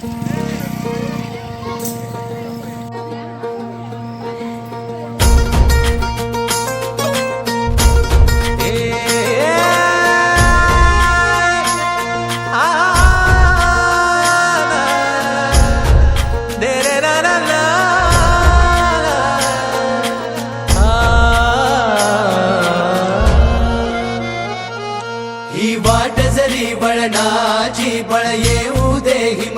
ही वाट जरी बळणाची बळ येऊ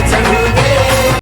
रंग चढू दे